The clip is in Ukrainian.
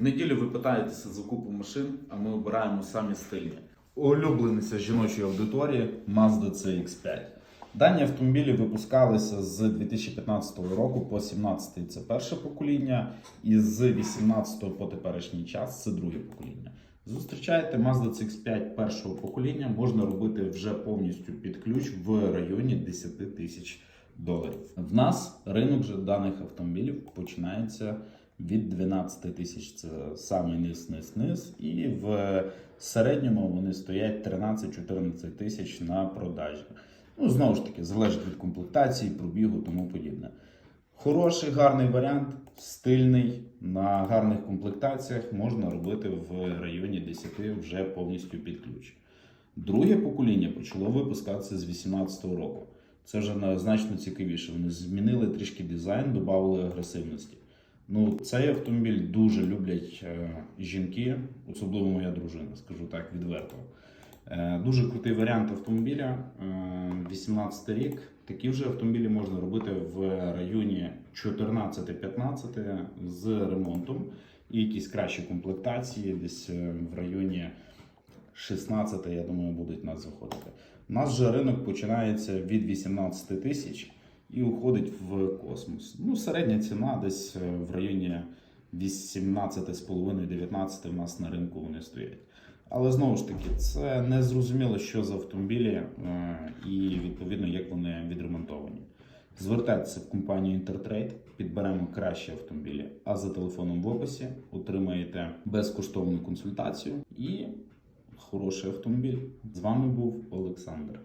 Неділю ви питаєтеся за купу машин, а ми обираємо самі стильні. Улюблениця жіночої аудиторії Mazda CX5. Дані автомобілі випускалися з 2015 року по 2017 це перше покоління, і з 2018 по теперішній час це друге покоління. Зустрічаєте Mazda CX5 першого покоління, можна робити вже повністю під ключ в районі 10 тисяч доларів. В нас ринок же даних автомобілів починається від 12 тисяч. Це самий низ, низ, низ. І в середньому вони стоять 13-14 тисяч на продажі. Ну, знову ж таки, залежить від комплектації, пробігу, тому подібне. Хороший, гарний варіант, стильний, на гарних комплектаціях можна робити в районі 10 вже повністю під ключ. Друге покоління почало випускатися з 2018 року. Це вже значно цікавіше. Вони змінили трішки дизайн, додали агресивності. Ну, цей автомобіль дуже люблять е, жінки, особливо моя дружина, скажу так відверто. Е, дуже крутий варіант автомобіля. Е, 18 рік. Такі вже автомобілі можна робити в районі 14-15 з ремонтом і якісь кращі комплектації, десь е, в районі 16, я думаю, будуть нас заходити. У нас же ринок починається від 18 тисяч і уходить в космос. Ну, середня ціна десь е, в районі 18,5-19 у нас на ринку вони стоять. Але знову ж таки, це не зрозуміло, що за автомобілі е, і відповідно як вони відремонтовані. Звертайтеся в компанію Intertrade, підберемо кращі автомобілі, а за телефоном в описі отримаєте безкоштовну консультацію і хороший автомобіль. З вами був Олександр.